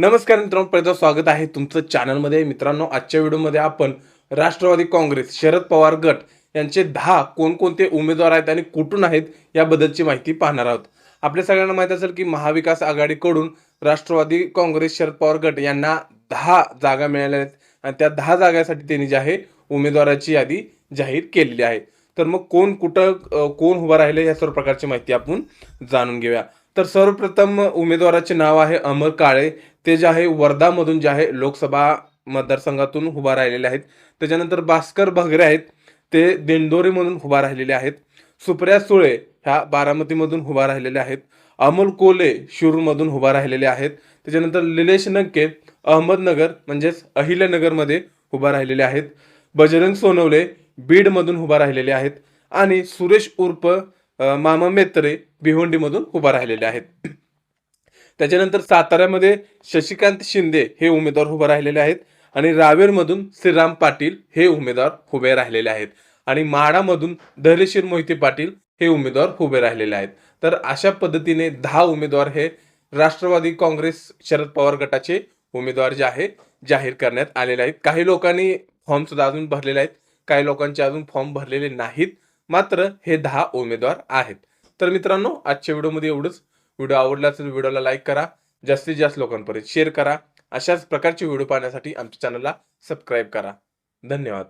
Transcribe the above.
नमस्कार मित्रांनो पहिलं स्वागत आहे तुमचं चॅनलमध्ये मित्रांनो आजच्या व्हिडिओमध्ये आपण राष्ट्रवादी काँग्रेस शरद पवार गट यांचे दहा कोणकोणते उमेदवार आहेत आणि कुठून आहेत याबद्दलची माहिती पाहणार आहोत. आपल्या सगळ्यांना माहीत असेल की महाविकास आघाडीकडून राष्ट्रवादी काँग्रेस शरद पवार गट यांना दहा जागा मिळाल्या आहेत आणि त्या दहा जागासाठी त्यांनी जे आहे उमेदवाराची यादी जाहीर केलेली आहे. तर मग कोण कुठं कोण उभं राहिलं या सर्व प्रकारची माहिती आपण जाणून घेऊया. तर सर्वप्रथम उमेदवाराचे नाव आहे अमर काळे. ते जे आहे वर्धामधून जे आहे लोकसभा मतदारसंघातून उभा राहिलेले आहेत. त्याच्यानंतर भास्कर भगरे आहेत. ते दिंडोरीमधून उभा राहिलेले आहेत. सुप्रिया सुळे ह्या बारामतीमधून उभा राहिलेले आहेत. अमोल कोले शिरूरमधून उभा राहिलेले आहेत. त्याच्यानंतर निलेश नक्के अहमदनगर म्हणजेच अहिल्यानगरमध्ये उभा राहिलेले आहेत. बजरंग सोनवले बीडमधून उभा राहिलेले आहेत. आणि सुरेश उर्फ मामा मेत्रे भिवंडीमधून उभा राहिलेले आहेत. त्याच्यानंतर साताऱ्यामध्ये शशिकांत शिंदे हे उमेदवार उभे राहिलेले आहेत आणि रावेरमधून श्रीराम पाटील हे उमेदवार उभे राहिलेले आहेत आणि माडामधून धैर्यशीर मोहिते पाटील हे उमेदवार उभे राहिलेले आहेत. तर अशा पद्धतीने दहा उमेदवार हे राष्ट्रवादी काँग्रेस शरद पवार गटाचे उमेदवार जे आहे जाहीर करण्यात आलेले आहेत. काही लोकांनी फॉर्म सुद्धा अजून भरलेले आहेत. काही लोकांचे अजून फॉर्म भरलेले नाहीत. मात्र हे दहा उमेदवार आहेत. तर मित्रांनो आजच्या व्हिडिओमध्ये एवढंच. व्हिडिओ आवडला असेल व्हिडिओला लाईक करा. जास्तीत जास्त लोकांपर्यंत शेअर करा. अशाच प्रकारचे व्हिडिओ पाहण्यासाठी आमच्या चॅनलला सबस्क्राईब करा. धन्यवाद.